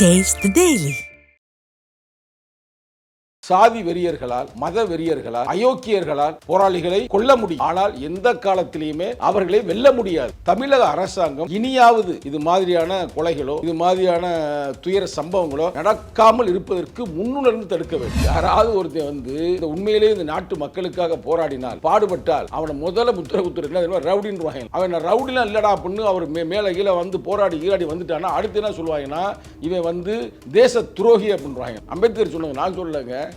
Taste the Daily. சாதி வெறியர்களால் மத வெறியர்களால் அயோக்கியர்களால் போராளிகளை கொல்ல முடியும். ஆனால் எந்த காலத்திலையுமே அவர்களை வெல்ல முடியாது. தமிழக அரசாங்கம் இனியாவது இது மாதிரியான கொலைகளோ இது மாதிரியான துயர சம்பவங்களோ நடக்காமல் இருப்பதற்கு முன்னுணர்ந்து தடுக்க வேண்டும். யாராவது ஒருத்தன் வந்து இந்த உண்மையிலேயே இந்த நாட்டு மக்களுக்காக போராடினால் பாடுபட்டால் அவனை முதல்ல முத்திர குத்துரு ரவுடின்னு அவன் ரவுடிலாம் இல்லடா அப்படின்னு அவர் மே- மேல கீழே வந்து போராடி ஈராடி வந்துட்டானா அடுத்து என்ன சொல்லுவாங்கன்னா இவன் வந்து தேச துரோகி அப்படின்றாங்க அம்பேத்கர் சொன்னாங்க நான் சொல்லலைங்க.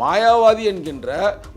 மாயாவாதி என்கின்ற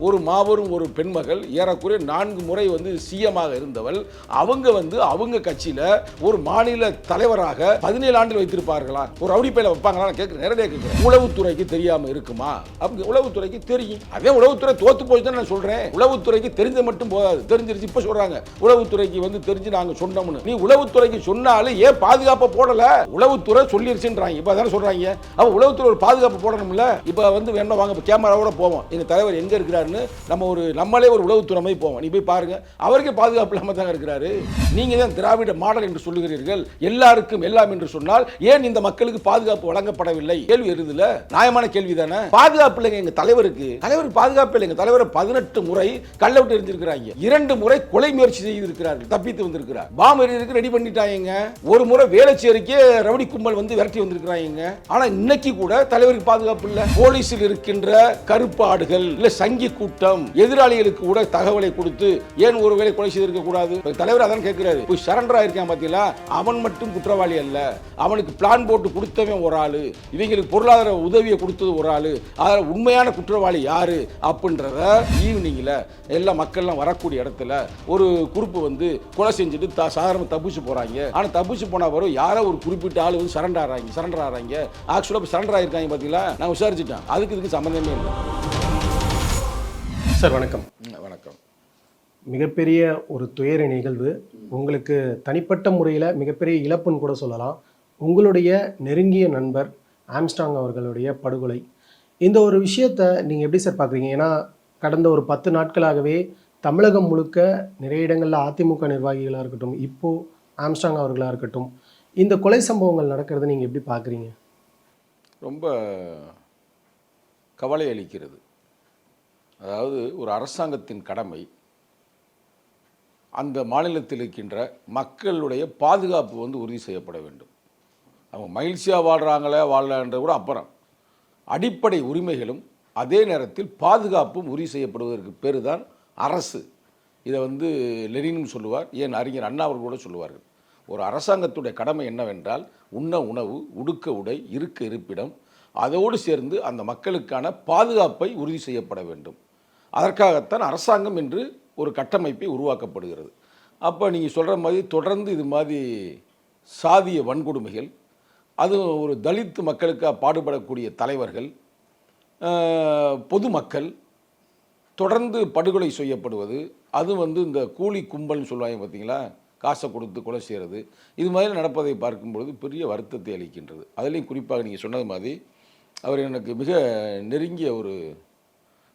ஒரு மாபெரும் ஒரு பெண்மகள் ஏறக்குறைய நான்கு முறை வந்து சிஎமாக இருந்தவள். அவங்க வந்து அவங்க கட்சியில் ஒரு மாநில தலைவராக பதினேழு ஆண்டில் வைத்திருப்பார்களா? ஒரு ரவுடி பையில வைப்பாங்களா? கேட்க நேரடியாக கேட்குறேன் உளவுத்துறைக்கு தெரியாமல் இருக்குமா? அவங்க உளவுத்துறைக்கு தெரியும். அதே உளவுத்துறை தோத்து போச்சு தான் நான் சொல்கிறேன் உளவுத்துறைக்கு தெரிஞ்ச மட்டும் போதாது. தெரிஞ்சிருச்சு இப்போ சொல்கிறாங்க உளவுத்துறைக்கு வந்து தெரிஞ்சு நாங்கள் சொன்னோம்னு. நீ உளவுத்துறைக்கு சொன்னாலும் ஏன் பாதுகாப்பை போடலை? உளவுத்துறை சொல்லிருச்சுன்றாங்க. இப்போ அதான சொல்கிறாங்க அப்ப உளவுத்துறை ஒரு பாதுகாப்பு போடணும்ல? இப்போ வந்து வேணும் வாங்க கேமரா கேமராவோட போவோம். எங்கள் தலைவர் எங்கே இருக்கிறாருன்னு நம்ம ஒரு நம்மளே ஒரு உளவுத்துறை மாதிரி போவோம். நீ போய் பாருங்க. அவருக்கே பாதுகாப்பு இல்லாமல் தாங்க இருக்கிறாரு. நீங்கள் தான் திராவிட மாடல் என்று சொல்லுகிறீர்கள். எல்லாருக்கும் எல்லாம் என்று சொன்னால் ஏன் இந்த மக்களுக்கு பாதுகாப்பு வழங்கப்படவில்லை? கேள்வி எழுதுல. நியாயமான கேள்வி தானே. பாதுகாப்பு இல்லைங்க எங்க தலைவருக்கு. தலைவருக்கு பாதுகாப்பு இல்லைங்க. தலைவர் பதினெட்டு முறை கள்ள விட்டு எரிஞ்சிருக்கிறாங்க இரண்டு முறை கொலை முயற்சி செய்திருக்கிறார்கள். தப்பித்து வந்திருக்கிறார். பாம் எறியதுக்கு ரெடி பண்ணிட்டாங்க ஒரு முறை வேலைச்சேரிக்கே ரவுடி கும்பல் வந்து விரட்டி வந்திருக்கிறாங்க ஆனா இன்னைக்கு கூட தலைவருக்கு பாதுகாப்பு இல்லை. போலீஸில் இருக்கின்ற கருப்பாடுகள் இல்ல சங்கி கூட்டம் எதிராளிகளுக்கு கூட தகவலை கொடுத்து ஏன் ஒருவேளை கொலை செய்திருக்க கூடாது தலைவர் அதான் கேட்கிறாரு. போய் சரண்டர் ஆயிருக்கான் பாத்தீங்களா? அவன் மட்டும் குற்றவாளி அல்ல. அவனுக்கு பிளான் போட்டு கொடுத்தவன் ஒரு ஆளு. இவங்களுக்கு பொருளாதார உதவியை கொடுத்தது ஒரு ஆளு. அதில் உண்மையான குற்றவாளி யாரு? அப்படின்றத ஈவினிங்ல எல்லா மக்கள்லாம் வரக்கூடிய இடத்துல ஒரு குரூப் வந்து கொலை செஞ்சுட்டு த சாதாரண தப்பிச்சு போறாங்க. ஆனா தப்பிச்சு போனா வரும். யாரோ ஒரு குறிப்பிட்ட ஆளு வந்து சரண்டர் ஆறாங்க. சரண்டர் ஆறாங்க. ஆக்சுவலாக சரண்டர் ஆயிருக்காங்க பாத்தீங்களா? நான் விசாரிச்சுட்டேன். அதுக்கு இதுக்கு சம்மந்தமே இல்லை. சார் வணக்கம். வணக்கம். மிகப்பெரிய ஒரு துயர நிகழ்வு. உங்களுக்கு தனிப்பட்ட முறையில் மிகப்பெரிய இழப்புன்னு கூட சொல்லலாம். உங்களுடைய நெருங்கிய நண்பர் ஆம்ஸ்டாங் அவர்களுடைய படுகொலை. இந்த ஒரு விஷயத்தை நீங்கள் எப்படி சார் பார்க்குறீங்க? ஏன்னா கடந்த ஒரு பத்து நாட்களாகவே தமிழகம் முழுக்க நிறைய இடங்களில் அதிமுக நிர்வாகிகளாக இருக்கட்டும் இப்போது ஆம்ஸ்டாங் அவர்களாக இருக்கட்டும் இந்த கொலை சம்பவங்கள் நடக்கிறத நீங்கள் எப்படி பார்க்குறீங்க? ரொம்ப கவலை அளிக்கிறது. அதாவது ஒரு அரசாங்கத்தின் கடமை அந்த மாநிலத்தில் இருக்கின்ற மக்களுடைய பாதுகாப்பு வந்து உறுதி செய்யப்பட வேண்டும். அவங்க மகிழ்ச்சியாக வாழ்கிறாங்களே வாழலான்ற கூட அப்புறம். அடிப்படை உரிமைகளும் அதே நேரத்தில் பாதுகாப்பும் உறுதி செய்யப்படுவதற்கு பேர் தான் அரசு. இதை வந்து லெனினும் சொல்லுவார் ஏன் அறிஞர் அண்ணா அவர்கள் கூட சொல்லுவார்கள். ஒரு அரசாங்கத்துடைய கடமை என்னவென்றால் உண்ண உணவு உடுக்க உடை இருக்க இருப்பிடம் அதோடு சேர்ந்து அந்த மக்களுக்கான பாதுகாப்பை உறுதி செய்யப்பட வேண்டும். அதற்காகத்தான் அரசாங்கம் என்று ஒரு கட்டமைப்பை உருவாக்கப்படுகிறது. அப்போ நீங்கள் சொல்கிற மாதிரி தொடர்ந்து இது மாதிரி சாதிய வன்கொடுமைகள் அது ஒரு தலித்து மக்களுக்காக பாடுபடக்கூடிய தலைவர்கள் பொதுமக்கள் தொடர்ந்து படுகொலை செய்யப்படுவது அது வந்து இந்த கூலி கும்பல்னு சொல்லுவாங்க பார்த்தீங்களா? காசை கொடுத்து கொலை செய்கிறது இது மாதிரி நடப்பதை பார்க்கும்பொழுது பெரிய வருத்தத்தை அளிக்கின்றது. அதுலேயும் குறிப்பாக நீங்கள் சொன்னது மாதிரி அவர் எனக்கு மிக நெருங்கிய ஒரு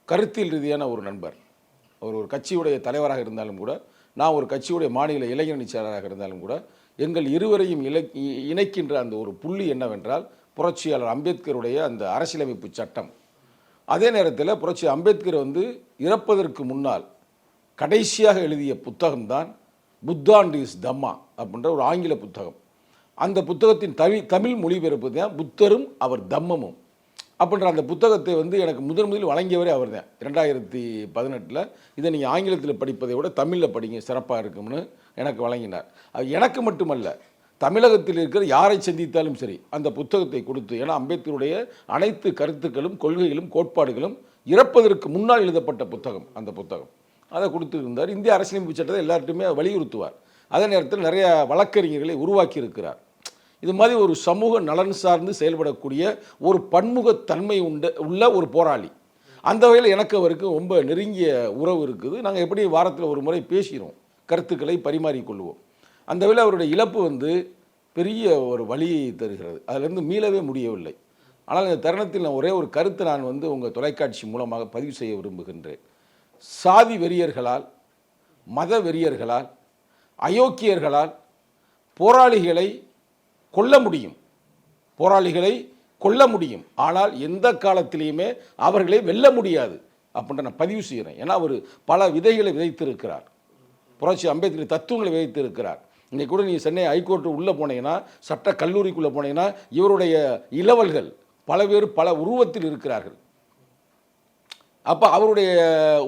கருத்தியல் ரீதியான ஒரு நண்பர். அவர் ஒரு கட்சியுடைய தலைவராக இருந்தாலும் கூட நான் ஒரு கட்சியுடைய மாநில இளைஞரணி செயலராக இருந்தாலும் கூட எங்கள் இருவரையும் இலை இணைக்கின்ற அந்த ஒரு புள்ளி என்னவென்றால் புரட்சியாளர் அம்பேத்கருடைய அந்த அரசியலமைப்பு சட்டம். அதே நேரத்தில் புரட்சி அம்பேத்கர் வந்து இறப்பதற்கு முன்னால் கடைசியாக எழுதிய புத்தகம்தான் புத்தாண்ட் இஸ் தம்மா அப்படின்ற ஒரு ஆங்கில புத்தகம். அந்த புத்தகத்தின் தமிழ் தமிழ் மொழிபெயர்ப்பு தான் புத்தரும் அவர் தம்மமும். அப்படின்ற அந்த புத்தகத்தை வந்து எனக்கு முதன் முதலில் வழங்கியவரே அவர் தான் ரெண்டாயிரத்தி பதினெட்டில் இதை நீங்கள் ஆங்கிலத்தில் படிப்பதை விட தமிழில் படிங்க சிறப்பாக இருக்கும்னு எனக்கு வழங்கினார். அது எனக்கு மட்டுமல்ல தமிழகத்தில் இருக்கிற யாரை சந்தித்தாலும் சரி அந்த புத்தகத்தை கொடுத்து ஏன்னா அம்பேத்கருடைய அனைத்து கருத்துக்களும் கொள்கைகளும் கோட்பாடுகளும் இறப்பதற்கு முன்னால் எழுதப்பட்ட புத்தகம் அந்த புத்தகம். அதை கொடுத்துருந்தார். இந்திய அரசியலமைப்பு சட்டத்தை எல்லார்ட்டுமே வலியுறுத்துவார். அதே நேரத்தில் நிறைய வழக்கறிஞர்களை உருவாக்கி இருக்கிறார் இது மாதிரி ஒரு சமூக நலன் சார்ந்து செயல்படக்கூடிய ஒரு பன்முகத்தன்மை உண்டு உள்ள ஒரு போராளி. அந்த வகையில் எனக்கு அவருக்கு ரொம்ப நெருங்கிய உறவு இருக்குது. நாங்கள் எப்படி வாரத்தில் ஒரு முறை பேசுகிறோம் கருத்துக்களை பரிமாறிக்கொள்வோம். அந்த வகையில் அவருடைய இழப்பு வந்து பெரிய ஒரு வழியை தருகிறது. அதிலிருந்து மீளவே முடியவில்லை. ஆனால் இந்த தருணத்தில் நான் ஒரே ஒரு கருத்தை நான் வந்து உங்கள் தொலைக்காட்சி மூலமாக பதிவு செய்ய விரும்புகின்றேன். சாதி வெறியர்களால் மத வெறியர்களால் அயோக்கியர்களால் போராளிகளை கொல்ல முடியும். போராளிகளை கொல்ல முடியும். ஆனால் எந்த காலத்திலையுமே அவர்களை வெல்ல முடியாது அப்படின்ற நான் பதிவு செய்கிறேன். ஏன்னா அவர் பல விதைகளை விதைத்திருக்கிறார். புரட்சி அம்பேத்கர் தத்துவங்களை விதைத்திருக்கிறார். இன்றைக்கு கூட நீங்கள் சென்னை ஹைகோர்ட்டு உள்ளே போனீங்கன்னா சட்ட கல்லூரிக்குள்ளே போனீங்கன்னா இவருடைய இளவல்கள் பல பேர் பல உருவத்தில் இருக்கிறார்கள். அப்போ அவருடைய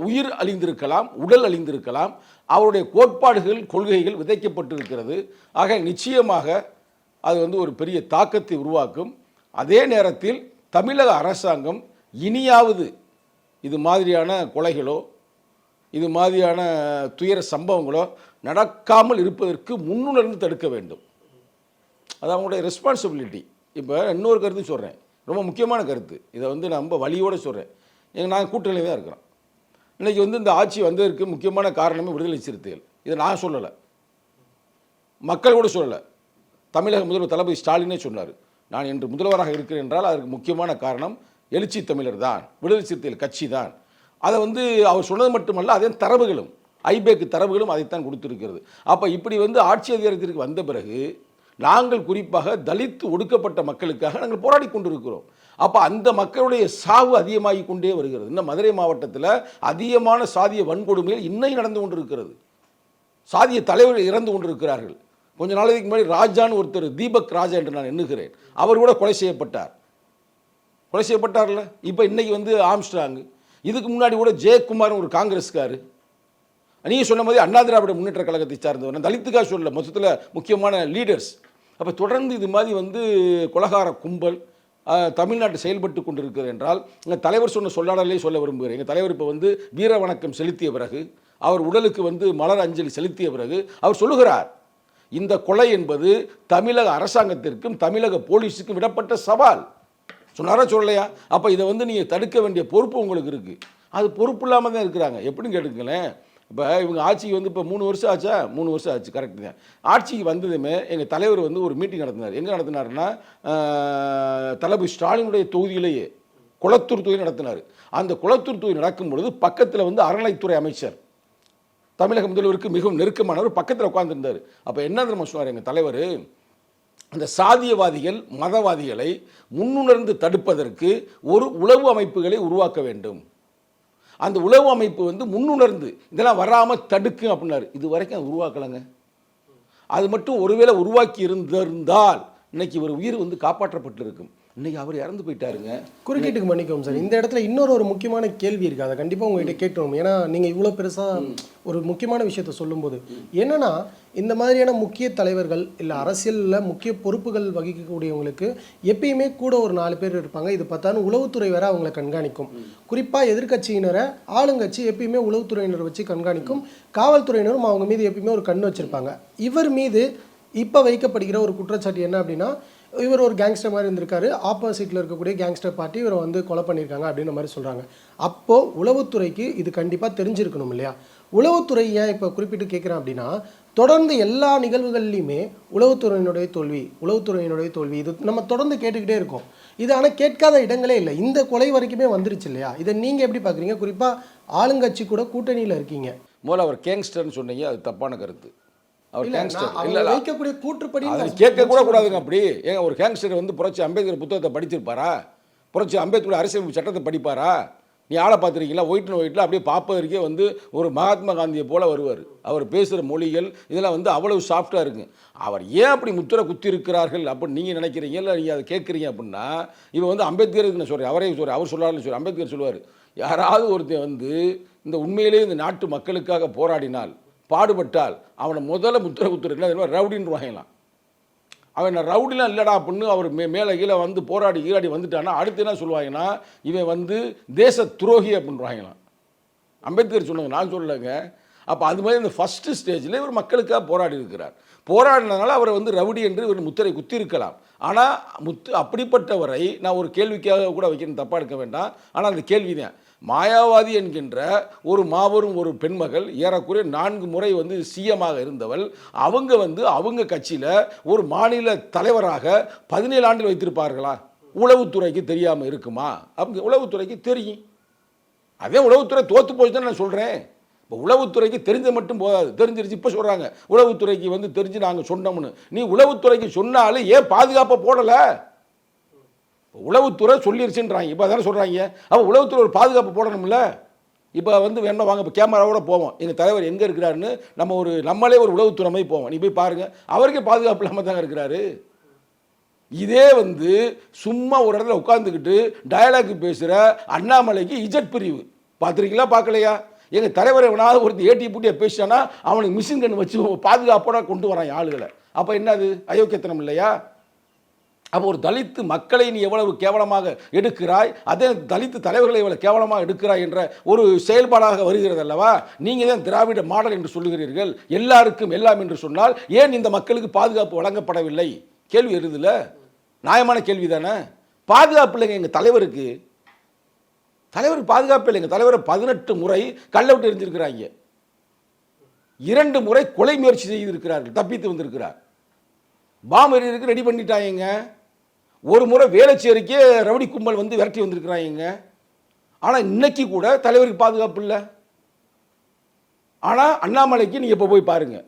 உயிர் அழிந்திருக்கலாம் உடல் அழிந்திருக்கலாம் அவருடைய கோட்பாடுகள் கொள்கைகள் விதைக்கப்பட்டிருக்கிறது. ஆக நிச்சயமாக அது வந்து ஒரு பெரிய தாக்கத்தை உருவாக்கும். அதே நேரத்தில் தமிழக அரசாங்கம் இனியாவது இது மாதிரியான கொலைகளோ இது மாதிரியான துயர சம்பவங்களோ நடக்காமல் இருப்பதற்கு முன்னுணர்ந்து தடுக்க வேண்டும். அது அவங்களுடைய ரெஸ்பான்சிபிலிட்டி இப்போ இன்னொரு கருத்து சொல்கிறேன் ரொம்ப முக்கியமான கருத்து. இதை வந்து நான் ரொம்ப வழியோடு சொல்கிறேன் எங்கள் நாங்கள் கூட்டணியில் தான் இருக்கிறோம். இன்றைக்கி வந்து இந்த ஆட்சி வந்ததற்கு முக்கியமான காரணமே விடுதலை சிறுத்தைகள். இதை நான் சொல்லலை. மக்கள் கூட சொல்லலை. தமிழக முதல்வர் தளபதி ஸ்டாலினே சொன்னார். நான் இன்று முதல்வராக இருக்கிறேன் என்றால் அதற்கு முக்கியமான காரணம் எழுச்சி தமிழர் தான் விடுதலை சிறுத்தைகள் கட்சி தான். அதை வந்து அவர் சொன்னது மட்டுமல்ல அதே தரவுகளும் ஐபேக்கு தரவுகளும் அதைத்தான் கொடுத்திருக்கிறது. அப்போ இப்படி வந்து ஆட்சி அதிகாரத்திற்கு வந்த பிறகு நாங்கள் குறிப்பாக தலித்து ஒடுக்கப்பட்ட மக்களுக்காக நாங்கள் போராடி கொண்டிருக்கிறோம். அப்போ அந்த மக்களுடைய சாவு அதிகமாகி கொண்டே வருகிறது. இந்த மதுரை மாவட்டத்தில் அதிகமான சாதிய வன்கொடுமைகள் இன்னையும் நடந்து கொண்டிருக்கிறது. சாதிய தலைவர்கள் இறந்து கொண்டிருக்கிறார்கள். கொஞ்ச நாளைக்கு முன்னாடி ராஜான்னு ஒருத்தர் தீபக் ராஜா என்று நான் எண்ணுகிறேன். அவர் கூட கொலை செய்யப்பட்டார். கொலை செய்யப்பட்டார்ல? இப்போ இன்னைக்கு வந்து ஆம்ஸ்டாங்கு இதுக்கு முன்னாடி கூட ஜெயக்குமார் ஒரு காங்கிரஸ்காரு. நீங்கள் சொன்ன மாதிரி அண்ணா திராவிட முன்னேற்ற கழகத்தை சார்ந்தவர். நான் சொல்ல மொத்தத்தில் முக்கியமான லீடர்ஸ் அப்போ தொடர்ந்து இது மாதிரி வந்து கொலகார கும்பல் தமிழ்நாட்டு செயல்பட்டு கொண்டிருக்கிறது என்றால் எங்கள் தலைவர் சொன்ன சொல்லாடலே சொல்ல விரும்புகிறேன். எங்கள் தலைவர் இப்போ வந்து வீர வணக்கம் செலுத்திய பிறகு அவர் உடலுக்கு வந்து மலர் அஞ்சலி செலுத்திய பிறகு அவர் சொல்லுகிறார். இந்த கொலை என்பது தமிழக அரசாங்கத்திற்கும் தமிழக போலீஸுக்கும் விடப்பட்ட சவால். சொன்னாரா சொல்லலையா? அப்போ இதை வந்து நீங்கள் தடுக்க வேண்டிய பொறுப்பு உங்களுக்கு இருக்குது அது பொறுப்பு இல்லாமல் தான் இருக்கிறாங்க. எப்படின்னு கேட்டுக்கங்களேன். இப்போ இவங்க ஆட்சிக்கு வந்து இப்போ மூணு வருஷம் ஆச்சா? மூணு வருஷம் ஆச்சு கரெக்டு தான். ஆட்சிக்கு வந்ததுமே எங்கள் தலைவர் வந்து ஒரு மீட்டிங் நடத்தினார். எங்கே நடத்தினாருன்னா தளபதி ஸ்டாலினுடைய தொகுதியிலேயே குளத்தூர் தொகுதி நடத்தினார். அந்த குளத்தூர் தொகுதி நடக்கும் பொழுது பக்கத்தில் வந்து அறநிலைத்துறை அமைச்சர் தமிழக முதல்வருக்கு மிகவும் நெருக்கமானவர் பக்கத்தில் உட்காந்துருந்தார் அப்போ என்ன தெரியுமா சொன்னார் எங்கள் தலைவர்? அந்த சாதியவாதிகள் மதவாதிகளை முன்னுணர்ந்து தடுப்பதற்கு ஒரு உளவு அமைப்புகளை உருவாக்க வேண்டும். அந்த உளவு அமைப்பு வந்து முன்னுணர்ந்து இதெல்லாம் வராமல் தடுக்கும் அப்படின்னாரு. இது வரைக்கும் அது உருவாக்கலைங்க. அது மட்டும் ஒருவேளை உருவாக்கி இருந்திருந்தால் இன்னைக்கு ஒரு உயிர் வந்து காப்பாற்றப்பட்டிருக்கும். இன்னைக்கு அவர் இறந்து போயிட்டாருங்க. குறுக்கீட்டுக்கு மன்னிக்கவும் சார். இந்த இடத்துல இன்னொரு ஒரு முக்கியமான கேள்வி இருக்கு. அதை கண்டிப்பாக உங்ககிட்ட கேட்கணும். ஏன்னா நீங்கள் இவ்வளோ பெருசாக ஒரு முக்கியமான விஷயத்த சொல்லும்போது என்னன்னா இந்த மாதிரியான முக்கிய தலைவர்கள் இல்லை அரசியலில் முக்கிய பொறுப்புகள் வகிக்கக்கூடியவங்களுக்கு எப்பயுமே கூட ஒரு நாலு பேர் இருப்பாங்க. இது பார்த்தாலும் உளவுத்துறை வேற அவங்களை கண்காணிக்கும். குறிப்பாக எதிர்க்கட்சியினரை ஆளுங்கட்சி எப்பயுமே உளவுத்துறையினர் வச்சு கண்காணிக்கும். காவல்துறையினரும் அவங்க மீது எப்பயுமே ஒரு கண் வச்சிருப்பாங்க. இவர் மீது இப்போ வைக்கப்படுகிற ஒரு குற்றச்சாட்டு என்ன அப்படின்னா இவர் ஒரு கேங்ஸ்டர் மாதிரி இருந்திருக்காரு. ஆப்போசிட்டில் இருக்கக்கூடிய கேங்ஸ்டர் பார்ட்டி இவரை வந்து கொலை பண்ணியிருக்காங்க அப்படின்ற மாதிரி சொல்கிறாங்க அப்போது உளவுத்துறைக்கு இது கண்டிப்பாக தெரிஞ்சிருக்கணும் இல்லையா? உளவுத்துறை ஏன் இப்போ குறிப்பிட்டு கேட்குறேன் அப்படின்னா தொடர்ந்து எல்லா நிகழ்வுகள்லையுமே உளவுத்துறையினுடைய தோல்வி உளவுத்துறையினுடைய தோல்வி இது நம்ம தொடர்ந்து கேட்டுக்கிட்டே இருக்கோம். இது ஆனால் கேட்காத இடங்களே இல்லை. இந்த கொலை வரைக்குமே வந்துருச்சு இல்லையா? இதை நீங்கள் எப்படி பார்க்குறீங்க குறிப்பாக ஆளுங்கட்சி கூட கூட்டணியில் இருக்கீங்க. முதல்ல அவர் கேங்ஸ்டர்னு சொன்னீங்க அது தப்பான கருத்து. அவர் கேங்ஸ்டர் இல்லை வைக்கக்கூடிய கூற்றுப்படி கேட்க கூட கூடாதுங்க அப்படி. ஏங்க ஒரு கேங்ஸ்டர் வந்து புரட்சி அம்பேத்கர் புத்தகத்தை படிச்சிருப்பாரா? புரட்சி அம்பேத்கர் அரசியல் சட்டத்தை படிப்பாரா? நீ ஆளை பார்த்துருக்கீங்களா? ஒயிட் அண்ட் ஒயிட்டில் அப்படியே பார்ப்பதற்கே வந்து ஒரு மகாத்மா காந்தியை போல வருவார். அவர் பேசுகிற மொழிகள் இதெல்லாம் வந்து அவ்வளவு சாஃப்டாக இருக்குங்க அவர் ஏன் அப்படி முத்திரை குத்தி இருக்கிறார்கள் அப்படின்னு நீங்கள் நினைக்கிறீங்க? இல்லை நீங்கள் அதை கேட்குறீங்க அப்படின்னா இவன் வந்து அம்பேத்கருக்கு நான் சொல்கிறேன் அவரே சொல்கிறேன் அவர் சொல்லாருன்னு சொல்கிறேன் அம்பேத்கர் சொல்லுவார் யாராவது ஒருத்தன் வந்து இந்த உண்மையிலேயே இந்த நாட்டு மக்களுக்காக போராடினால் பாடுபட்டால் அவனை முதல்ல முத்திரை குத்துற ரவுடின்னு வாங்கலாம் அவன் நான் ரவுடிலாம் இல்லைடா அப்படின்னு அவர் மே மேலே கீழே வந்து போராடி ஈராடி வந்துட்டான்னா அடுத்து என்ன சொல்லுவாங்கன்னா இவன் வந்து தேச துரோகி அப்படின்றாங்களாம் அம்பேத்கர் சொன்னாங்க நான் சொல்லலைங்க. அப்போ அது மாதிரி இந்த ஃபஸ்ட்டு ஸ்டேஜில் இவர் மக்களுக்காக போராடி இருக்கிறார். போராடினதுனால அவரை வந்து ரவுடி என்று இவர் முத்திரை குத்தி இருக்கலாம் ஆனால் முத்து அப்படிப்பட்டவரை நான் ஒரு கேள்விக்காக கூட வைக்கணும் தப்பாக எடுக்க வேண்டாம். ஆனால் அந்த கேள்வி தான் மாயாவாதி என்கின்ற ஒரு மாபெரும் ஒரு பெண்மகள் ஏறக்குறைய நான்கு முறை வந்து சிஎமாக இருந்தவள். அவங்க வந்து அவங்க கட்சியில் ஒரு மாநில தலைவராக பதினேழு ஆண்டில் வைத்திருப்பார்களா? உளவுத்துறைக்கு தெரியாமல் இருக்குமா? அவங்க உளவுத்துறைக்கு தெரியும். அதே உளவுத்துறை தோற்று போச்சு தான் நான் சொல்கிறேன் இப்போ உளவுத்துறைக்கு தெரிஞ்ச மட்டும் போதாது. தெரிஞ்சிருச்சு இப்போ சொல்கிறாங்க உளவுத்துறைக்கு வந்து தெரிஞ்சு நாங்கள் சொன்னோம்னு. நீ உளவுத்துறைக்கு சொன்னாலும் ஏன் பாதுகாப்பை போடலை? உளவுத்துறை சொல்லிருச்சுன்றாங்க. இப்போ தானே சொல்கிறாங்க அப்போ உளவுத்துறை ஒரு பாதுகாப்பு போடணும்ல? இப்போ வந்து வேணா வாங்க இப்போ கேமராவோட போவோம். எங்கள் தலைவர் எங்கே இருக்கிறாருன்னு நம்ம ஒரு நம்மளே ஒரு உளவுத்துறை மாதிரி போவோம். நீ போய் பாருங்கள் அவருக்கே பாதுகாப்பு இல்லாமல் தாங்க இருக்கிறாரு. இதே வந்து சும்மா ஒரு இடத்துல உட்காந்துக்கிட்டு டயலாக் பேசுகிற அண்ணாமலைக்கு இஜட் பிரிவு. பார்த்துருக்கீங்களா பார்க்கலையா? எங்கள் தலைவர் எவனாவது ஒருத்தர் ஏட்டி பூட்டியை பேசிட்டானா அவனுக்கு மிஷின் கன் வச்சு பாதுகாப்போட கொண்டு வரான் ஆளுகளை. அப்போ என்னது? அயோக்கியத்தனம் இல்லையா? அப்போ ஒரு தலித்து மக்களை நீ எவ்வளவு கேவலமாக எடுக்கிறாய் அதே தலித்து தலைவர்களை எவ்வளவு கேவலமாக எடுக்கிறாய் என்ற ஒரு செயல்பாடாக வருகிறது அல்லவா? நீங்கள் தான் திராவிட மாடல் என்று சொல்லுகிறீர்கள் எல்லாருக்கும் எல்லாம் என்று சொன்னால் ஏன் இந்த மக்களுக்கு பாதுகாப்பு வழங்கப்படவில்லை? கேள்வி எழுதுல? நியாயமான கேள்வி தானே பாதுகாப்பு இல்லைங்க எங்கள் தலைவருக்கு. தலைவருக்கு பாதுகாப்பு இல்லைங்க தலைவரை பதினெட்டு முறை கள்ள விட்டு எரிஞ்சிருக்கிறாங்க இரண்டு முறை கொலை முயற்சி செய்திருக்கிறார்கள் தப்பித்து வந்திருக்கிறார். பாம் ரெடி பண்ணிட்டாங்க ஒரு முறை வேலைச்சேரிக்கே ரவுடி கும்பல் வந்து விரட்டி வந்திருக்கிறாங்க. ஆனால் இன்னைக்கு கூட தலைவருக்கு பாதுகாப்பு இல்லை. ஆனால் அண்ணாமலைக்கு நீங்கள் இப்போ போய் பாருங்கள்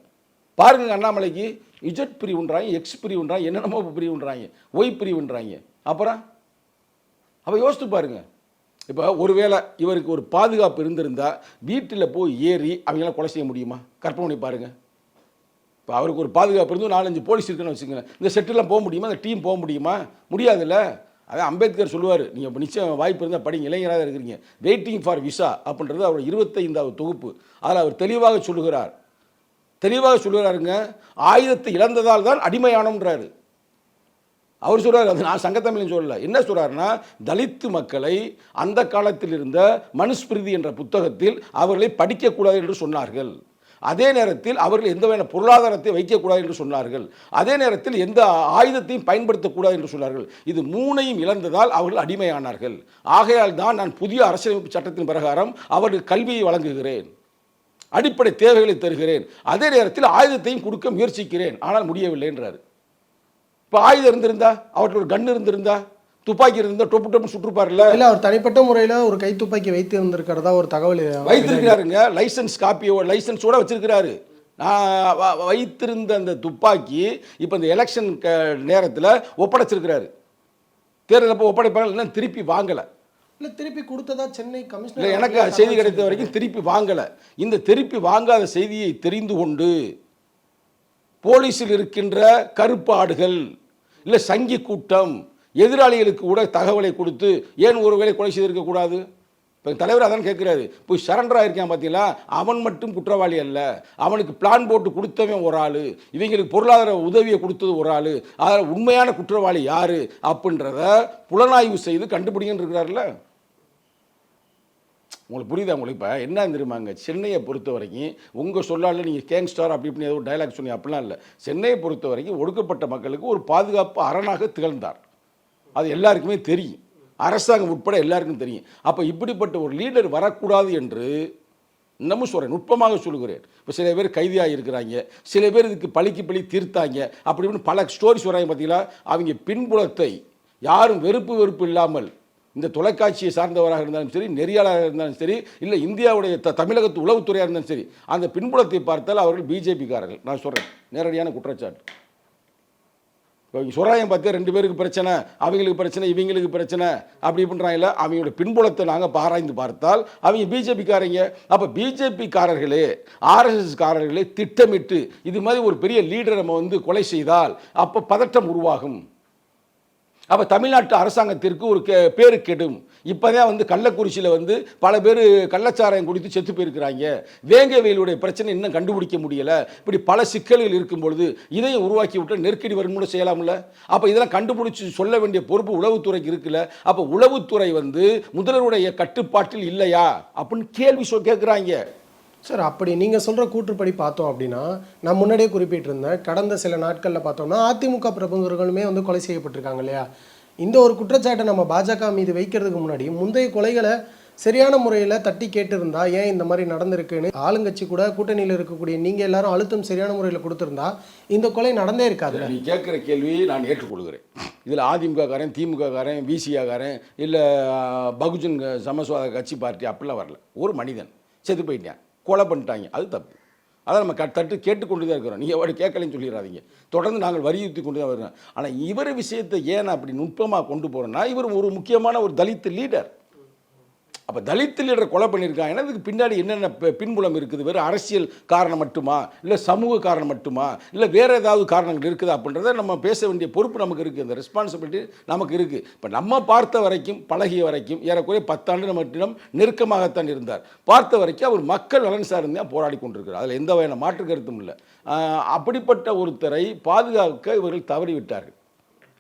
பாருங்க அண்ணாமலைக்கு இஜட் பிரிவுன்றாங்க எக்ஸ் பிரிவுன்றாங்க என்னென்னமோ பிரிவுன்றாங்க ஒய் பிரிவுன்றாங்க. அப்புறம்? அப்போ யோசித்து பாருங்க. இப்போ ஒருவேளை இவருக்கு ஒரு பாதுகாப்பு இருந்திருந்தால் வீட்டில் போய் ஏறி அவங்களாம் கொலை செய்ய முடியுமா? கற்பனை பாருங்கள் இப்போ அவருக்கு ஒரு பாதுகாப்பு இருந்து நாலஞ்சு போலீஸ் இருக்குன்னு வச்சுக்கோங்க இந்த செட்டுலாம் போக முடியுமா? அந்த டீம் போக முடியுமா? முடியாதுல்ல. அதான் அம்பேத்கர் சொல்லுவார். நீங்கள் இப்போ நிச்சயம் வாய்ப்பு இருந்தால் படிங்க இளைஞராக இருக்கிறீங்க. வெயிட்டிங் ஃபார் விசா அப்படின்றது அவர் இருபத்தைந்தாவது தொகுப்பு. அதில் அவர் தெளிவாக சொல்லுகிறார். தெளிவாக சொல்லுகிறாருங்க. ஆயுதத்தை இழந்ததால் தான் அடிமையானோன்றாரு அவர் சொல்கிறார் அது நான் சங்கத்தமிழன் சொல்லல. என்ன சொல்கிறாருன்னா தலித்து மக்களை அந்த காலத்தில் இருந்த மனுஸ்மிருதி என்ற புத்தகத்தில் அவர்களை படிக்கக்கூடாது என்று சொன்னார்கள். அதே நேரத்தில் அவர்கள் எந்த வகையான பொருளாதாரத்தை வைக்கக்கூடாது என்று சொன்னார்கள். அதே நேரத்தில் எந்த ஆயுதத்தையும் பயன்படுத்தக்கூடாது என்று சொன்னார்கள். இது மூனையும் இழந்ததால் அவர்கள் அடிமையானார்கள். ஆகையால் தான் நான் புதிய அரசியலமைப்பு சட்டத்தின் பிரகாரம் அவர்கள் கல்வியை வழங்குகிறேன். அடிப்படை தேவைகளை தருகிறேன். அதே நேரத்தில் ஆயுதத்தையும் கொடுக்க முயற்சிக்கிறேன். ஆனால் முடியவில்லை என்றார். இப்போ ஆயுதம் இருந்திருந்தா? அவர்கிட்ட ஒரு இருந்திருந்தா? துப்பாக்கி இருந்தா டொப்பு டொப்பு சுட்டுருப்பார்ல இல்ல அவர் தனிப்பட்ட முறையில ஒரு கை துப்பாக்கி வைத்து இருந்திருக்கிறதா ஒரு தகவல் வைத்திருக்கிறாருங்க. லைசன்ஸ் காப்பியோ லைசன்ஸோட வச்சிருக்கிறாரு. நான் வைத்திருந்த அந்த துப்பாக்கி இப்போ இந்த எலெக்ஷன் க நேரத்தில் ஒப்படைச்சிருக்கிறாரு. தேர்தல் அப்போ ஒப்படைப்பாங்க இன்னும் திருப்பி வாங்கலை. இல்ல திருப்பி கொடுத்ததா சென்னை இல்லை கமிஷனர் எனக்கு செய்தி கிடைத்த வரைக்கும் திருப்பி வாங்கலை. இந்த திருப்பி வாங்காத செய்தியை தெரிந்து கொண்டு போலீஸில் இருக்கின்ற கருப்பு ஆடுகள் இல்லை சங்கி கூட்டம் எதிராளிகளுக்கு கூட தகவலை கொடுத்து ஏன் ஒருவேளை கொலை செய்திருக்கக்கூடாது இப்போ தலைவர் அதான் கேட்குறாரு. போய் சரண்டர் ஆகிருக்கான் பார்த்தீங்களா அவன் மட்டும் குற்றவாளி அல்ல. அவனுக்கு பிளான் போட்டு கொடுத்தவன் ஒரு ஆள். இவங்களுக்கு பொருளாதார உதவியை கொடுத்தது ஒரு ஆள். அதில் உண்மையான குற்றவாளி யார்? அப்படின்றத புலனாய்வு செய்து கண்டுபிடிங்கன்னு இருக்கிறாருல்ல. உங்களுக்கு புரியுதா உங்களுக்கு? இப்போ என்ன தெரியுமாங்க சென்னையை பொறுத்த வரைக்கும் உங்கள் சொல்லால நீங்கள் கேங்ஸ்டார் அப்படி இப்படி ஏதோ டைலாக் சொன்னீங்க. அப்படிலாம் இல்லை. சென்னையை பொறுத்த வரைக்கும் ஒடுக்கப்பட்ட மக்களுக்கு ஒரு பாதுகாப்பு அரணாக திகழ்ந்தார். அது எல்லாருக்குமே தெரியும். அரசாங்கம் உட்பட எல்லாருக்கும் தெரியும். அப்போ இப்படிப்பட்ட ஒரு லீடர் வரக்கூடாது என்று இன்னமும் சொல்கிறேன் நுட்பமாக சொல்லுகிறேன். இப்போ சில பேர் கைதியாக இருக்கிறாங்க. சில பேர் இதுக்கு பழிக்கு பழி தீர்த்தாங்க. அப்படி இப்படின்னு பல ஸ்டோரி சொல்கிறாங்க பார்த்தீங்களா அவங்க பின்புலத்தை யாரும் வெறுப்பு வெறுப்பு இல்லாமல் இந்த தொலைக்காட்சியை சார்ந்தவராக இருந்தாலும் சரி நெறியாளராக இருந்தாலும் சரி இல்லை இந்தியாவுடைய த தமிழகத்து உளவுத்துறையாக இருந்தாலும் சரி அந்த பின்புலத்தை பார்த்தால் அவர்கள் பிஜேபிக்காரர்கள் நான் சொல்கிறேன் நேரடியான குற்றச்சாட்டு. சுராயம் பார்த்து ரெண்டு பேருக்கு பிரச்சனை அவங்களுக்கு பிரச்சனை இவங்களுக்கு பிரச்சனை அப்படி பண்ணுறாங்கல்ல அவங்களோட பின்புலத்தை நாங்கள் பாராய்ந்து பார்த்தால் அவங்க பிஜேபிக்காரங்க. அப்போ பிஜேபிக்காரர்களே ஆர்எஸ்எஸ்காரர்களே திட்டமிட்டு இது மாதிரி ஒரு பெரிய லீடரை நம்ம வந்து கொலை செய்தால் அப்போ பதட்டம் உருவாகும். அப்போ தமிழ்நாட்டு அரசாங்கத்திற்கு ஒரு கே பேரு கெடும். இப்போதான் வந்து கள்ளக்குறிச்சியில் வந்து பல பேர் கள்ளச்சாராயம் குடித்து செத்து போயிருக்கிறாங்க. வேங்கை வெயிலுடைய பிரச்சனை இன்னும் கண்டுபிடிக்க முடியலை. இப்படி பல சிக்கல்கள் இருக்கும் பொழுது இதையும் உருவாக்கி விட்டு நெருக்கடி வரும்னு செய்யலாம்ல? அப்போ இதெல்லாம் கண்டுபிடிச்சி சொல்ல வேண்டிய பொறுப்பு உளவுத்துறைக்கு இருக்குல்ல? அப்போ உளவுத்துறை வந்து முதல்வருடைய கட்டுப்பாட்டில் இல்லையா? அப்படின்னு கேள்வி சொல் கேட்குறாங்க சார் அப்படி நீங்கள் சொல்கிற கூற்றுப்படி பார்த்தோம் அப்படின்னா நான் முன்னாடியே குறிப்பிட்டிருந்தேன் கடந்த சில நாட்களில் பார்த்தோம்னா அதிமுக பிரமுகர்களுமே வந்து கொலை செய்யப்பட்டிருக்காங்க இல்லையா? இந்த ஒரு குற்றச்சாட்டை நம்ம பாஜக மீது வைக்கிறதுக்கு முன்னாடி முந்தைய கொலைகளை சரியான முறையில் தட்டி கேட்டிருந்தா ஏன் இந்த மாதிரி நடந்திருக்குன்னு ஆளுங்கட்சி கூட கூட்டணியில் இருக்கக்கூடிய நீங்கள் எல்லாரும் அழுத்தம் சரியான முறையில் கொடுத்துருந்தா இந்த கொலை நடந்தே இருக்காது. நீ கேட்குற கேள்வியை நான் ஏற்றுக்கொள்கிறேன். இதில் அதிமுக காரன் திமுக காரன் காரன் இல்லை பகுஜன் சமஸ்வாத கட்சி பார்ட்டி அப்படிலாம் வரல. ஒரு மனிதன் செத்து போயிட்டான். கொலை பண்ணிட்டாங்க. அது தப்பு. அதை நம்ம க தட்டு கேட்டுக்கொண்டு தான் இருக்கிறோம். நீங்கள் அப்படி கேட்கலன்னு சொல்லிடாதீங்க தொடர்ந்து நாங்கள் வலியுறுத்தி கொண்டு தான் வருகிறோம். ஆனால் இவர் விஷயத்தை ஏன் அப்படி நுட்பமாக கொண்டு போகிறோன்னா இவர் ஒரு முக்கியமான ஒரு தலித்து லீடர் அப்போ தலித் லீடரை கொலை பண்ணியிருக்காங்கன்னா இதுக்கு பின்னாடி என்னென்ன பின்புலம் இருக்குது? வெறும் அரசியல் காரணம் மட்டுமா? இல்லை சமூக காரணம் மட்டுமா? இல்லை வேறு ஏதாவது காரணங்கள் இருக்குதா அப்படின்றத நம்ம பேச வேண்டிய பொறுப்பு நமக்கு இருக்குது அந்த ரெஸ்பான்சிபிலிட்டி நமக்கு இருக்குது இப்போ நம்ம பார்த்த வரைக்கும் பழகிய வரைக்கும் ஏறக்குறைய பத்தாண்டு மட்டும் நெருக்கமாகத்தான் இருந்தார். பார்த்த வரைக்கும் அவர் மக்கள் நலன் சார்ந்து தான் போராடி கொண்டிருக்கிறார். அதில் எந்த வகையான மாற்று கருத்தும் இல்லை. அப்படிப்பட்ட ஒருத்தரை பாதுகாக்க இவர்கள் தவறிவிட்டார்கள்.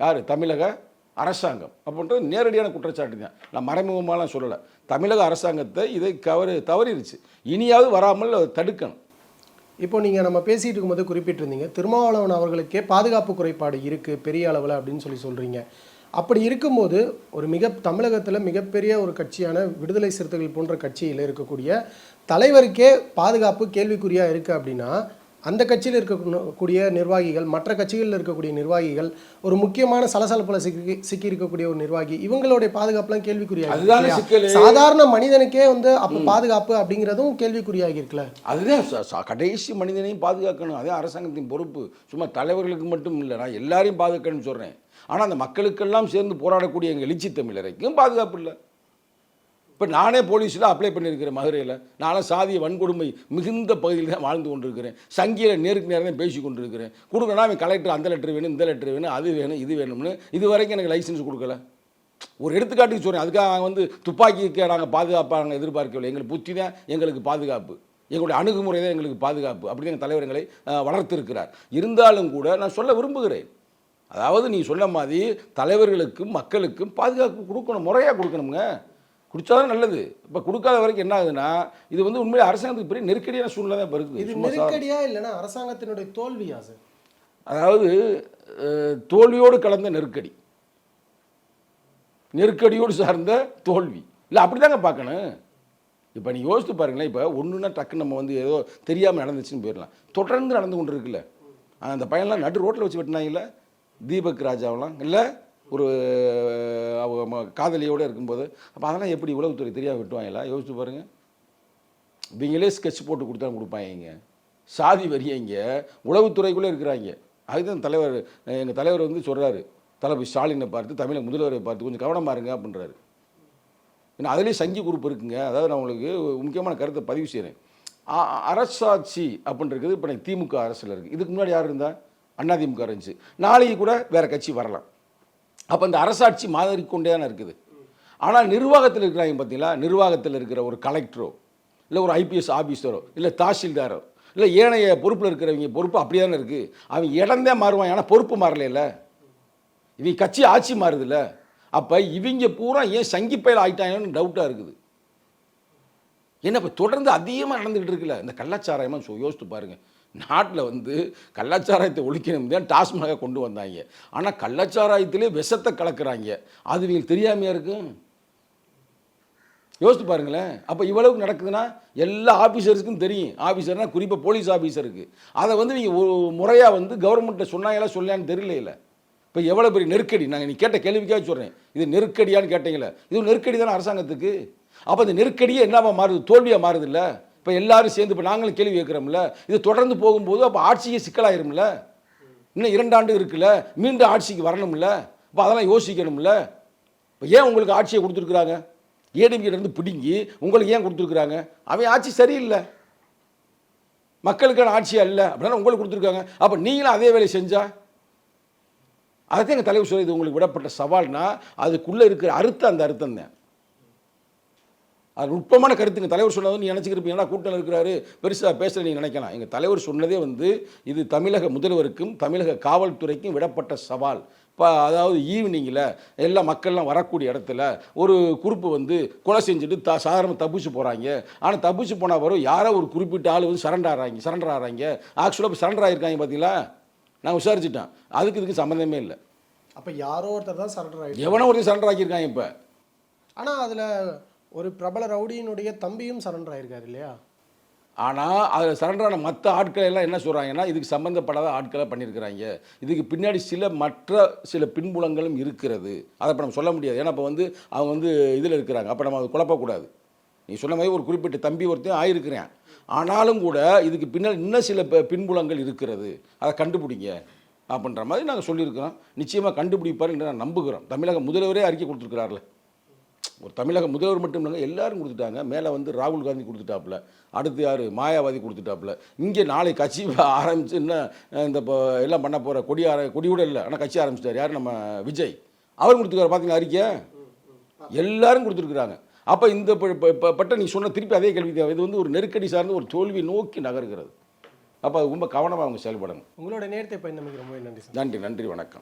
யார்? தமிழக அரசாங்கம் அப்படின்றது நேரடியான குற்றச்சாட்டு தான். நான் மறைமுகமாலாம் சொல்லலை. தமிழக அரசாங்கத்தை இதை கவறு தவறிடுச்சு இனியாவது வராமல் அதை தடுக்கணும். இப்போ நீங்கள் நம்ம பேசிகிட்டு இருக்கும்போது குறிப்பிட்டிருந்தீங்க திருமாவளவன் அவர்களுக்கே பாதுகாப்பு குறைபாடு இருக்குது பெரிய அளவில் அப்படின்னு சொல்லி சொல்கிறீங்க அப்படி இருக்கும்போது ஒரு மிக தமிழகத்தில் மிகப்பெரிய ஒரு கட்சியான விடுதலை சிறுத்தைகள் போன்ற கட்சியில் இருக்கக்கூடிய தலைவருக்கே பாதுகாப்பு கேள்விக்குறியாக இருக்குது அப்படின்னா அந்த கட்சியில் இருக்கக்கூடிய நிர்வாகிகள் மற்ற கட்சிகளில் இருக்கக்கூடிய நிர்வாகிகள் ஒரு முக்கியமான சலசலப்பில் சிக்கி சிக்கி இருக்கக்கூடிய ஒரு நிர்வாகி இவங்களுடைய பாதுகாப்புலாம் கேள்விக்குறியாக. சாதாரண மனிதனுக்கே வந்து அப்போ பாதுகாப்பு அப்படிங்கிறதும் கேள்விக்குறியாகி இருக்குல்ல? அதுதான் கடைசி மனிதனையும் பாதுகாக்கணும். அதே அரசாங்கத்தின் பொறுப்பு. சும்மா தலைவர்களுக்கு மட்டும் இல்லை நான் எல்லாரையும் பாதுகாக்கணும்னு சொல்கிறேன் ஆனால் அந்த மக்களுக்கெல்லாம் சேர்ந்து போராடக்கூடிய எங்கள் எழுச்சி தமிழரைக்கும் பாதுகாப்பு இல்லை. இப்போ நானே போலீஸில் அப்ளை பண்ணியிருக்கிறேன் மதுரையில். நானும் சாதிய வன்கொடுமை மிகுந்த பகுதியில் தான் வாழ்ந்து கொண்டிருக்கிறேன். சங்கியில் நேருக்கு நேரம் தான் பேசி கொண்டிருக்கிறேன். கொடுக்கணும் அவன் கலெக்டர் அந்த லெட்டர் வேணும் இந்த லெட்டர் வேணும் அது வேணும் இது வேணும்னு இது வரைக்கும் எனக்கு லைசன்ஸ் கொடுக்கல. ஒரு எடுத்துக்காட்டுக்கு சொல்கிறேன் அதுக்காக நாங்கள் வந்து துப்பாக்கிக்கு நாங்கள் பாதுகாப்பாக நாங்கள் எதிர்பார்க்கவில்லை. எங்களுக்கு புத்தி தான் எங்களுக்கு பாதுகாப்பு. எங்களுடைய அணுகுமுறை தான் எங்களுக்கு பாதுகாப்பு. அப்படின்னு எங்கள் தலைவர் எங்களை வளர்த்திருக்கிறார். இருந்தாலும் கூட நான் சொல்ல விரும்புகிறேன். அதாவது நீ சொன்ன மாதிரி தலைவர்களுக்கும் மக்களுக்கும் பாதுகாப்பு கொடுக்கணும் முறையாக கொடுக்கணுங்க குடிச்சாதான் நல்லது. இப்போ கொடுக்காத வரைக்கும் என்ன ஆகுதுன்னா இது வந்து உண்மையிலே அரசாங்கத்துக்கு பெரிய நெருக்கடியான சூழ்நிலை தான் இப்போ இருக்குது. இது நெருக்கடியா இல்லைன்னா அரசாங்கத்தினுடைய தோல்வியா சார்? அதாவது தோல்வியோடு கலந்த நெருக்கடி. நெருக்கடியோடு சார்ந்த தோல்வி. இல்லை அப்படி தாங்க பார்க்கணும். இப்போ நீ யோசித்து பாருங்களேன் இப்போ ஒன்றுனா டக்குன்னு நம்ம வந்து ஏதோ தெரியாமல் நடந்துச்சுன்னு போயிடலாம். தொடர்ந்து நடந்து கொண்டு இருக்குல்ல அந்த பையன்லாம் நடு ரோட்டில் வச்சு வெட்டினாங்கல்ல? தீபக் ராஜாவெல்லாம் இல்லை? ஒரு காதலியோடு இருக்கும்போது அப்போ அதெல்லாம் எப்படி உளவுத்துறை தெரியாது விட்டுவாங்களா யோசிச்சு பாருங்கள் இவங்களே ஸ்கெட்ச் போட்டு கொடுத்தா கொடுப்பாங்க சாதி வரியங்க உளவுத்துறைக்குள்ளே இருக்கிறாங்க. அதுதான் தலைவர் எங்கள் தலைவர் வந்து சொல்கிறாரு தளபதி ஸ்டாலினை பார்த்து தமிழக முதல்வரை பார்த்து கொஞ்சம் கவனமாக இருங்க அப்படின்றாரு. ஏன்னா அதுலேயே சங்கி குரூப் இருக்குங்க. அதாவது நான் உங்களுக்கு முக்கியமான கருத்தை பதிவு செய்கிறேன் அரசாட்சி அப்படின்றது இப்போ திமுக அரசில் இருக்குது இதுக்கு முன்னாடி யார் அண்ணா அதிமுக இருந்துச்சு. நாளைக்கு கூட வேறு கட்சி வரலாம். அப்போ இந்த அரசாட்சி மாறிக்கொண்டே தானே இருக்குது. ஆனால் நிர்வாகத்தில் இருக்கிறாங்க பார்த்தீங்களா நிர்வாகத்தில் இருக்கிற ஒரு கலெக்டரோ இல்லை ஒரு ஐபிஎஸ் ஆஃபீஸரோ இல்லை தாசில்தாரோ இல்லை ஏனைய பொறுப்பில் இருக்கிறவங்க பொறுப்பு அப்படியே தானே இருக்குது அவன் இடந்தே மாறுவான் ஏன்னா பொறுப்பு மாறலைல்ல இவங்க கட்சி ஆட்சி மாறுதுல்ல. அப்போ இவங்க பூரா ஏன் சங்கி ஆகிட்டாங்கன்னு டவுட்டாக இருக்குது. என்ன இப்போ தொடர்ந்து அதிகமாக நடந்துகிட்டு இருக்குல்ல. இந்த கள்ளச்சாராயமாக யோசித்து பாருங்க. நாட்டில் வந்து கள்ளச்சாராயத்தை ஒழிக்கணும் தான் டாஸ்மாக கொண்டு வந்தாங்க. ஆனால் கள்ளச்சாராயத்திலே விஷத்தை கலக்குறாங்க. அது இவங்களுக்கு தெரியாமையாக இருக்கும் யோசித்து பாருங்களேன். அப்போ இவ்வளவுக்கு நடக்குதுன்னா எல்லா ஆஃபீஸர்ஸுக்கும் தெரியும். ஆஃபீஸர்னால் குறிப்பாக போலீஸ் ஆஃபீஸருக்கு. அதை வந்து நீங்கள் முறையாக வந்து கவர்மெண்ட்டை சொன்னாங்களா சொல்லலான்னு தெரியல இப்போ எவ்வளோ பெரிய நெருக்கடி? நாங்கள் நீ கேட்ட கேள்விக்காக சொல்கிறேன் இது நெருக்கடியான்னு கேட்டீங்களே. இது நெருக்கடி தானே அரசாங்கத்துக்கு? அப்போ இந்த நெருக்கடியே என்னவா மாறுது? தோல்வியாக மாறுது இல்லை? இப்போ எல்லாரும் சேர்ந்து இப்போ நாங்களும் கேள்வி கேட்குறோம்ல இது தொடர்ந்து போகும்போது அப்போ ஆட்சியே சிக்கலாயிரும்ல? இன்னும் இரண்டாண்டு இருக்குல்ல மீண்டும் ஆட்சிக்கு வரணும்ல? அப்போ அதெல்லாம் யோசிக்கணும்ல? இப்போ ஏன் உங்களுக்கு ஆட்சியை கொடுத்துருக்குறாங்க? ஏடிஎம்கே பிடுங்கி உங்களுக்கு ஏன் கொடுத்துருக்குறாங்க? அவன் ஆட்சி சரியில்லை. மக்களுக்கான ஆட்சி அல்ல அப்படின்னா உங்களுக்கு கொடுத்துருக்காங்க? அப்போ நீங்களும் அதே வேலையை செஞ்சா? அதுதான் எங்கள் தலைவர் சொல்லுது உங்களுக்கு விடப்பட்ட சவால்னா அதுக்குள்ளே இருக்கிற அர்த்தம் அந்த அர்த்தம் தான் அது நுட்பமான கருத்துங்க. தலைவர் சொன்னது நீ நினச்சிக்கிறப்ப ஏன்னா கூட்டம் இருக்கிறாரு? பெருசாக பேசுகிற நீ நினைக்கலாம். எங்கள் தலைவர் சொன்னதே வந்து இது தமிழக முதல்வருக்கும் தமிழக காவல்துறைக்கும் விடப்பட்ட சவால். இப்போ அதாவது ஈவினிங்கில் எல்லா மக்கள்லாம் வரக்கூடிய இடத்துல ஒரு குரூப்பு வந்து கொலை செஞ்சுட்டு த சாதாரண தப்பிச்சு போகிறாங்க ஆனால் தப்பிச்சு போனால் வரும் யாரோ ஒரு குறிப்பிட்ட ஆள் வந்து சரண்டர் ஆகிறாங்க சரண்டர் ஆகிறாங்க ஆக்சுவலாக இப்போ சரண்டர் ஆகிருக்காங்க பார்த்தீங்களா நான் விசாரிச்சிட்டேன். அதுக்கு இதுக்கு சம்மந்தமே இல்லை. அப்ப யாரோ ஒருத்தர் தான் சரண்டர் ஆயிடுச்சு எவனோ ஒருத்தர் சரண்டர் ஆக்கியிருக்காங்க இப்போ. ஆனா அதுல ஒரு பிரபல ரவுடியினுடைய தம்பியும் சரண்டர் ஆயிருக்காரு இல்லையா? ஆனால் அதில் சரண்டரான மற்ற ஆட்கள் எல்லாம் என்ன சொல்கிறாங்கன்னா இதுக்கு சம்மந்தப்படாத ஆட்களை பண்ணியிருக்கிறாங்க. இதுக்கு பின்னாடி சில மற்ற சில பின்புலங்களும் இருக்கிறது. அதை இப்போ நம்ம சொல்ல முடியாது. ஏன்னா இப்போ வந்து அவங்க வந்து இதில் இருக்கிறாங்க. அப்போ நம்ம அதை குழப்பக்கூடாது. நீ சொன்ன மாதிரி ஒரு குறிப்பிட்ட தம்பி ஒருத்தன் ஆயிருக்கிறேன். ஆனாலும் கூட இதுக்கு பின்னால் இன்னும் சில பின்புலங்கள் இருக்கிறது. அதை கண்டுபிடிங்க அப்படின்ற மாதிரி நாங்கள் சொல்லியிருக்கிறோம். நிச்சயமாக கண்டுபிடிப்பார் என்று நான் நம்புகிறோம். தமிழக முதல்வரே அறிக்கை கொடுத்துருக்கிறார்ல. ஒரு தமிழக முதல்வர் மட்டும் இல்லைங்க எல்லாரும் கொடுத்துட்டாங்க. மேலே வந்து ராகுல் காந்தி கொடுத்துட்டாப்புல. அடுத்து யார்? மாயாவதி கொடுத்துட்டாப்புல. இங்கே நாளை கட்சி ஆரம்பிச்சு இன்னும் இந்த இப்போ எல்லாம் பண்ண போகிற கொடி ஆர கொடி கூட இல்லை. ஆனால் கட்சி ஆரம்பிச்சிட்டார். யார்? நம்ம விஜய். அவர் கொடுத்துருக்காரு. பார்த்தீங்களா அறிக்கை? எல்லாரும் கொடுத்துருக்குறாங்க. அப்போ இந்த ப- ப- ப- பட்ட நீ சொன்ன திருப்பி அதே கேள்வி தேவை இது வந்து ஒரு நெருக்கடி சார்ந்த ஒரு தோல்வி நோக்கி நகர்கிறது. அப்போ அது ரொம்ப கவனமாக அவங்க செயல்படணும். உங்களோட நேரத்தை பயந்தமைக்கு ரொம்ப நன்றி சார். நன்றி நன்றி வணக்கம்.